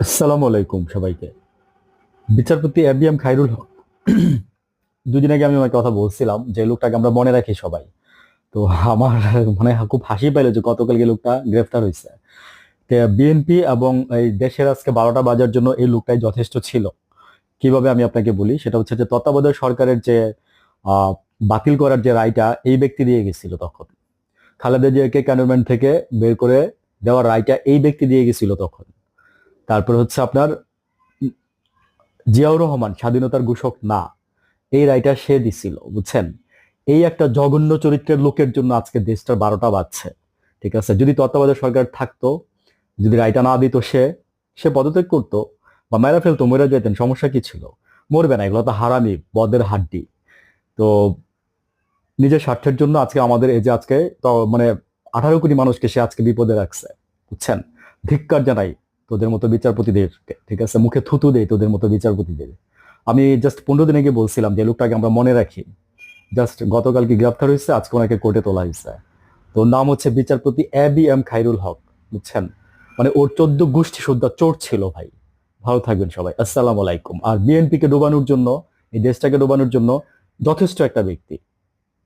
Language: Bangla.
আসসালামু আলাইকুম সবাইকে। বিচারপতি A B M Khairul Haque, দুদিন আগে আমি আমার কথা বলছিলাম যে লোকটাকে আমরা মনে রাখি সবাই। তো আমার মানে খুব হাসি পাইলো যে গতকালকে লোকটা গ্রেফতার হয়েছে বিএনপি এবং এই দেশের আজকে বারোটা বাজার জন্য এই লোকটাই যথেষ্ট ছিল। কীভাবে আমি আপনাকে বলি, সেটা হচ্ছে যে তত্ত্বাবধায়ক সরকারের যে বাতিল করার যে রায়টা, এই ব্যক্তি দিয়ে গেছিল তখন। খালেদা জিয়াকে ক্যান্টনমেন্ট থেকে বের করে দেওয়ার রায়টা এই ব্যক্তি দিয়ে গেছিল তখন। তারপর হচ্ছে আপনার জিয়াউর রহমান, স্বাধীনতার ঘোষক না। এই রায়টা সে দিছিল, বুঝছেন? এই একটা জঘন্য চরিত্রের লোকের জন্য আজকে দেশটার বারোটা বাজছে, ঠিক আছে? যদি তত্ত্বাবধায়ক সরকার থাকতো, যদি রায়টা না দিত সে সে পদত্যাগ করতো বা মেরা ফেলতো, মরে যেতেন, সমস্যা কি ছিল? মরবে না, এগুলো তো হারামি, বদের হাড্ডি। তো নিজের স্বার্থের জন্য আজকে আমাদের এই যে আজকে মানে আঠারো কোটি মানুষকে সে আজকে বিপদে রাখছে, বুঝছেন? ধিক্কার জানাই তোদের মতো বিচারপতিদেরকে ঠিক আছে? মুখে থুতু দেই তোদের মতো বিচারপতিদের। আমি জাস্ট পনেরো দিন আগে বলছিলাম যে, লোকটাকে আমরা মনে রাখি। জাস্ট গতকালকে গ্রেফতার হয়েছে, আজকে ওনাকে কোর্টে তোলা হয়েছে। তো নাম হচ্ছে বিচারপতি A B M Khairul Haque, বুঝছেন? মানে ওর চোদ্দ গোষ্ঠী শুদ্ধা চোর ছিল ভাই। ভালো থাকবেন সবাই, আসসালামু আলাইকুম। আর বিএনপি কে ডোবানোর জন্য, এই দেশটাকে ডোবানোর জন্য যথেষ্ট একটা ব্যক্তি।